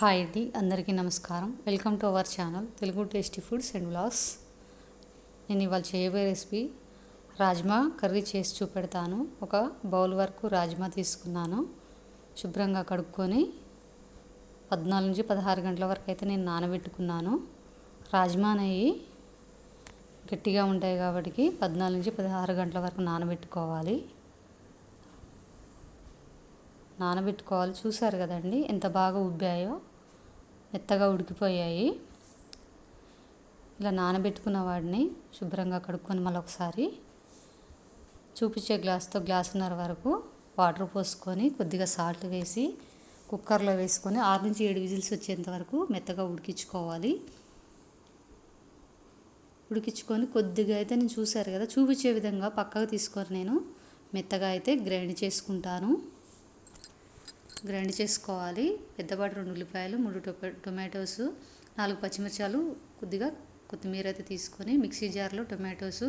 Hi అండి అందరికీ నమస్కారం. Welcome to our channel Telugu tasty foods and vlogs. నేను ఇవాళ చేయబోయే రెసిపీ రాజ్మా కర్రీ చేసి చూపెడతాను. ఒక బౌల్ వరకు రాజ్మా తీసుకున్నాను. శుభ్రంగా కడుక్కొని పద్నాలుగు నుంచి పదహారు గంటల వరకు అయితే నేను నానబెట్టుకున్నాను. రాజ్మా నెయ్యి గట్టిగా ఉంటాయి కాబట్టి పద్నాలుగు నుంచి పదహారు గంటల వరకు నానబెట్టుకోవాలి. నానబెట్టుకోవాలి. చూసారు కదండి ఎంత బాగా ఉబ్బాయో? మెత్తగా ఉడికిపోయాయి. ఇలా నానబెట్టుకున్న వాడిని శుభ్రంగా కడుక్కొని మళ్ళీ ఒకసారి చూపించే గ్లాస్తో గ్లాసున్నర వరకు వాటర్ పోసుకొని కొద్దిగా సాల్ట్ వేసి కుక్కర్లో వేసుకొని ఆరు నుంచి ఏడు విజిల్స్ వచ్చేంత వరకు మెత్తగా ఉడికించుకోవాలి. ఉడికించుకొని కొద్దిగా అయితే నేను చూశారు కదా చూపించే విధంగా పక్కకు తీసుకొని నేను మెత్తగా అయితే గ్రైండ్ చేసుకుంటాను. గ్రైండ్ చేసుకోవాలి. పెద్దపాటి రెండు ఉల్లిపాయలు మూడు టొమాటోస్ నాలుగు పచ్చిమిర్చాలు కొద్దిగా కొత్తిమీర అయితే తీసుకొని మిక్సీ జార్లో టొమాటోస్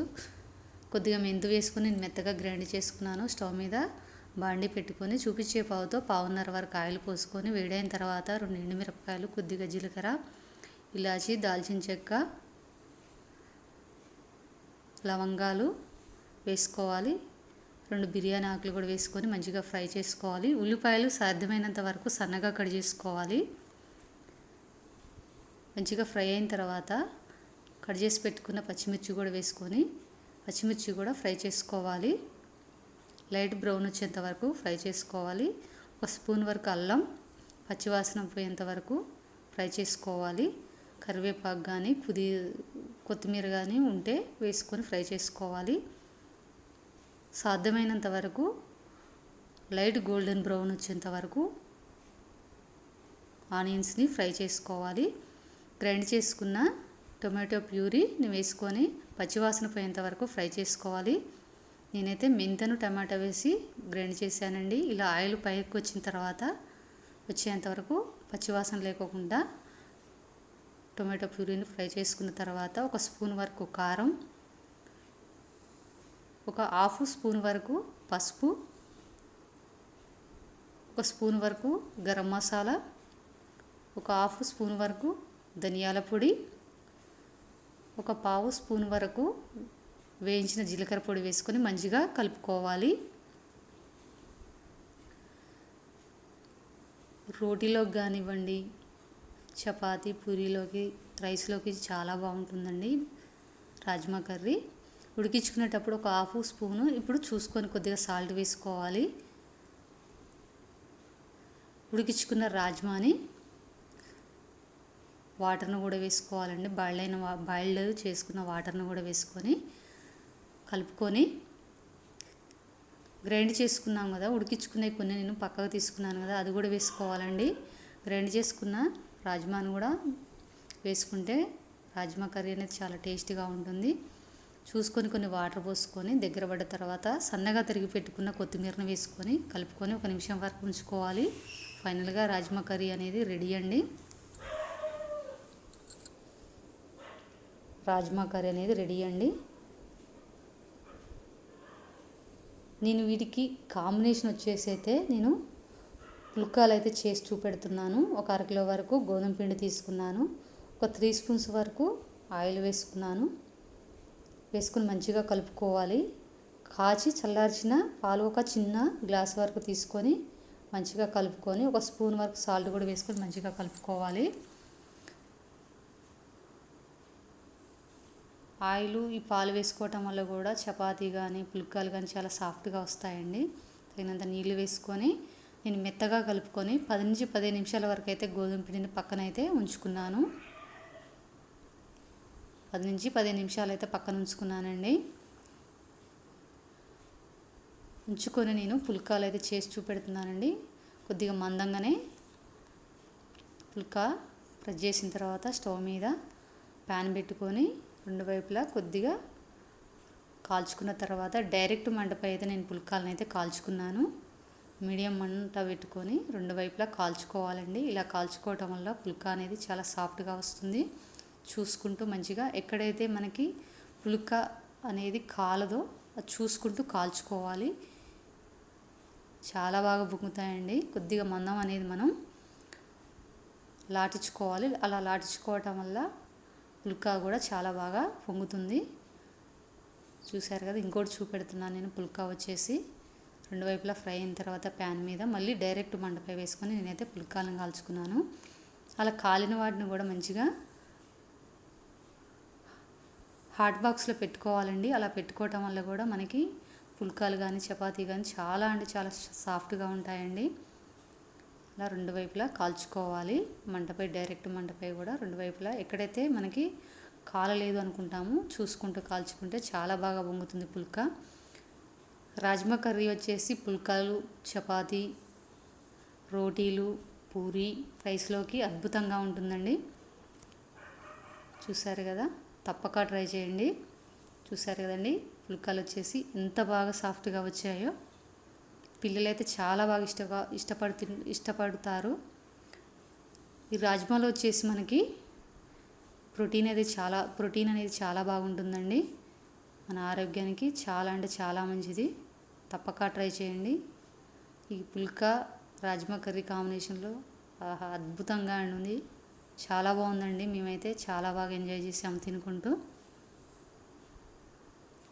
కొద్దిగా మెంతు వేసుకొని నేను మెత్తగా గ్రైండ్ చేసుకున్నాను. స్టవ్ మీద బాండి పెట్టుకొని చూపించే పావుతో పావున్నర వరకు ఆయిల్ పోసుకొని వేడైన తర్వాత రెండు ఎండుమిరపకాయలు కొద్దిగా జీలకర్ర ఇలాచి దాల్చిన చెక్క లవంగాలు వేసుకోవాలి. రెండు బిర్యానీ ఆకులు కూడా వేసుకొని మంచిగా ఫ్రై చేసుకోవాలి. ఉల్లిపాయలు సాధ్యమైనంత వరకు సన్నగా కట్ చేసుకోవాలి. మంచిగా ఫ్రై అయిన తర్వాత కట్ చేసి పెట్టుకున్న పచ్చిమిర్చి కూడా వేసుకొని పచ్చిమిర్చి కూడా ఫ్రై చేసుకోవాలి. లైట్ బ్రౌన్ వచ్చేంత వరకు ఫ్రై చేసుకోవాలి. ఒక స్పూన్ వరకు అల్లం పచ్చివాసన పోయేంత వరకు ఫ్రై చేసుకోవాలి. కరివేపాకు కానీ పుదీ కొత్తిమీర కానీ ఉంటే వేసుకొని ఫ్రై చేసుకోవాలి. సాధ్యమైనంత వరకు లైట్ గోల్డెన్ బ్రౌన్ వచ్చేంత వరకు ఆనియన్స్ని ఫ్రై చేసుకోవాలి. గ్రైండ్ చేసుకున్న టొమాటో ప్యూరీని వేసుకొని పచ్చివాసన పోయేంత వరకు ఫ్రై చేసుకోవాలి. నేనైతే మెంతను టమాటా వేసి గ్రైండ్ చేశానండి. ఇలా ఆయిల్ పైకి వచ్చిన తర్వాత వచ్చేంత వరకు పచ్చివాసన లేకోకుండా టొమాటో ప్యూరీని ఫ్రై చేసుకున్న తర్వాత ఒక స్పూన్ వరకు కారం ఒక హాఫ్ స్పూన్ వరకు పసుపు ఒక స్పూన్ వరకు గరం మసాలా ఒక హాఫ్ స్పూన్ వరకు ధనియాల పొడి ఒక పావు స్పూన్ వరకు వేయించిన జీలకర్ర పొడి వేసుకొని మంచిగా కలుపుకోవాలి. రోటీలోకి కానివ్వండి చపాతీ పూరీలోకి రైస్లోకి చాలా బాగుంటుందండి రాజ్మా కర్రీ. ఉడికించుకునేటప్పుడు ఒక హాఫ్ స్పూను ఇప్పుడు చూసుకొని కొద్దిగా సాల్ట్ వేసుకోవాలి. ఉడికించుకున్న రాజ్మాని వాటర్ను కూడా వేసుకోవాలండి. బాయిల్డ్ అయిన బాయిల్డ్ చేసుకున్న వాటర్ను కూడా వేసుకొని కలుపుకొని గ్రైండ్ చేసుకున్నాం కదా ఉడికించుకునే కొన్ని నేను పక్కకు తీసుకున్నాను కదా అది కూడా వేసుకోవాలండి. గ్రైండ్ చేసుకున్న రాజ్మాను కూడా వేసుకుంటే రాజ్మా కర్రీ అనేది చాలా టేస్టీగా ఉంటుంది. చూసుకొని కొన్ని వాటర్ పోసుకొని దగ్గర పడ్డ తర్వాత సన్నగా తరిగి పెట్టుకున్న కొత్తిమీరను వేసుకొని కలుపుకొని ఒక నిమిషం వరకు ఉంచుకోవాలి. ఫైనల్గా రాజ్మా కర్రీ అనేది రెడీ అండి. రాజ్మా కర్రీ అనేది రెడీ అండి. నేను వీటికి కాంబినేషన్ వచ్చేసి అయితే నేను పుల్కాలు అయితే చేసి చూపెడుతున్నాను. ఒక అరకిలో వరకు గోధుమ పిండి తీసుకున్నాను. ఒక త్రీ స్పూన్స్ వరకు ఆయిల్ వేసుకున్నాను. వేసుకుని మంచిగా కలుపుకోవాలి. కాచి చల్లార్చిన పాలు ఒక చిన్న గ్లాస్ వరకు తీసుకొని మంచిగా కలుపుకొని ఒక స్పూన్ వరకు సాల్ట్ కూడా వేసుకొని మంచిగా కలుపుకోవాలి. ఆయిల్ ఈ పాలు వేసుకోవటం వల్ల కూడా చపాతీ కానీ పుల్కాలు కానీ చాలా సాఫ్ట్గా వస్తాయండి. తగినంత నీళ్ళు వేసుకొని నేను మెత్తగా కలుపుకొని పది నుంచి పదిహేను నిమిషాల వరకు అయితే గోధుమ పిండిని పక్కన అయితే ఉంచుకున్నాను. పది నుంచి పదిహేను నిమిషాలు అయితే పక్కన ఉంచుకున్నానండి. ఉంచుకొని నేను పుల్కాలు అయితే చేసి చూపెడుతున్నానండి. కొద్దిగా మందంగానే పుల్కా ప్రెస్ చేసిన తర్వాత స్టవ్ మీద ప్యాన్ పెట్టుకొని రెండు వైపులా కొద్దిగా కాల్చుకున్న తర్వాత డైరెక్ట్ మంటపై అయితే నేను పుల్కాలను అయితే కాల్చుకున్నాను. మీడియం మంట పెట్టుకొని రెండు వైపులా కాల్చుకోవాలండి. ఇలా కాల్చుకోవటం వల్ల పుల్కా అనేది చాలా సాఫ్ట్గా వస్తుంది. చూసుకుంటూ మంచిగా ఎక్కడైతే మనకి పులుక అనేది కాలదో అది చూసుకుంటూ కాల్చుకోవాలి. చాలా బాగా బుంగుతాయండి. కొద్దిగా మందం అనేది మనం లాటించుకోవాలి. అలా లాటించుకోవటం వల్ల పుల్కా కూడా చాలా బాగా పొంగుతుంది. చూశారు కదా ఇంకోటి చూపెడుతున్నాను నేను. పుల్కా వచ్చేసి రెండు వైపులా ఫ్రై అయిన తర్వాత ప్యాన్ మీద మళ్ళీ డైరెక్ట్ మంటపై వేసుకొని నేనైతే పుల్కాలను కాల్చుకున్నాను. అలా కాలిన వాటిని కూడా మంచిగా హాట్ బాక్స్లో పెట్టుకోవాలండి. అలా పెట్టుకోవటం వల్ల కూడా మనకి పుల్కాలు కానీ చపాతీ కానీ చాలా అంటే చాలా సాఫ్ట్గా ఉంటాయండి. అలా రెండు వైపులా కాల్చుకోవాలి. మంటపై డైరెక్ట్ మంటపై కూడా రెండు వైపులా. ఎక్కడైతే మనకి కాలలేదు అనుకుంటాము చూసుకుంటూ కాల్చుకుంటే చాలా బాగా పొంగుతుంది పుల్కా. రాజ్మా కర్రీ వచ్చేసి పుల్కాలు చపాతీ రోటీలు పూరి రైస్లోకి అద్భుతంగా ఉంటుందండి. చూసారు కదా? తప్పక ట్రై చేయండి. చూసారు కదండి? పుల్కాలు వచ్చేసి ఎంత బాగా సాఫ్ట్గా వచ్చాయో. పిల్లలైతే చాలా బాగా ఇష్ట ఇష్టపడుతు ఇష్టపడతారు. ఈ రాజ్మాలో వచ్చేసి మనకి ప్రోటీన్ అనేది చాలా ప్రోటీన్ అనేది చాలా బాగుంటుందండి. మన ఆరోగ్యానికి చాలా అంటే చాలా మంచిది. తప్పక ట్రై చేయండి. ఈ పుల్కా రాజ్మా కర్రీ కాంబినేషన్లో ఆహా అద్భుతంగా ఉంది చాలా బాగుందండి. మేమైతే చాలా బాగా ఎంజాయ్ చేసాము తినుకుంటూ.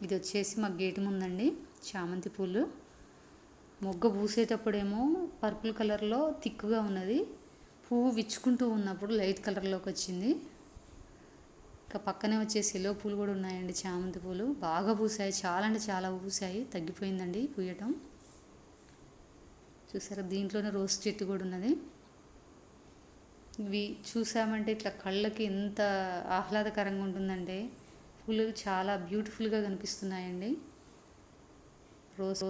ఇది వచ్చేసి మా గేటు ముందండి చామంతి పూలు. మొగ్గ పూసేటప్పుడేమో పర్పుల్ కలర్లో థిక్గా ఉన్నది. పువ్వు విచ్చుకుంటూ ఉన్నప్పుడు లైట్ కలర్లోకి వచ్చింది. ఇంకా పక్కనే వచ్చేసి ఎల్లో పూలు కూడా ఉన్నాయండి చామంతి పూలు. బాగా పూసాయి చాలా అంటే చాలా పూసాయి. తగ్గిపోయిందండి పూయటం. చూసారా? దీంట్లోనే రోజ్ చెట్టు కూడా ఉన్నది. ఇవి చూసామంటే ఇట్లా కళ్ళకి ఎంత ఆహ్లాదకరంగా ఉంటుందంటే పూలు చాలా బ్యూటిఫుల్గా కనిపిస్తున్నాయండి. రోజు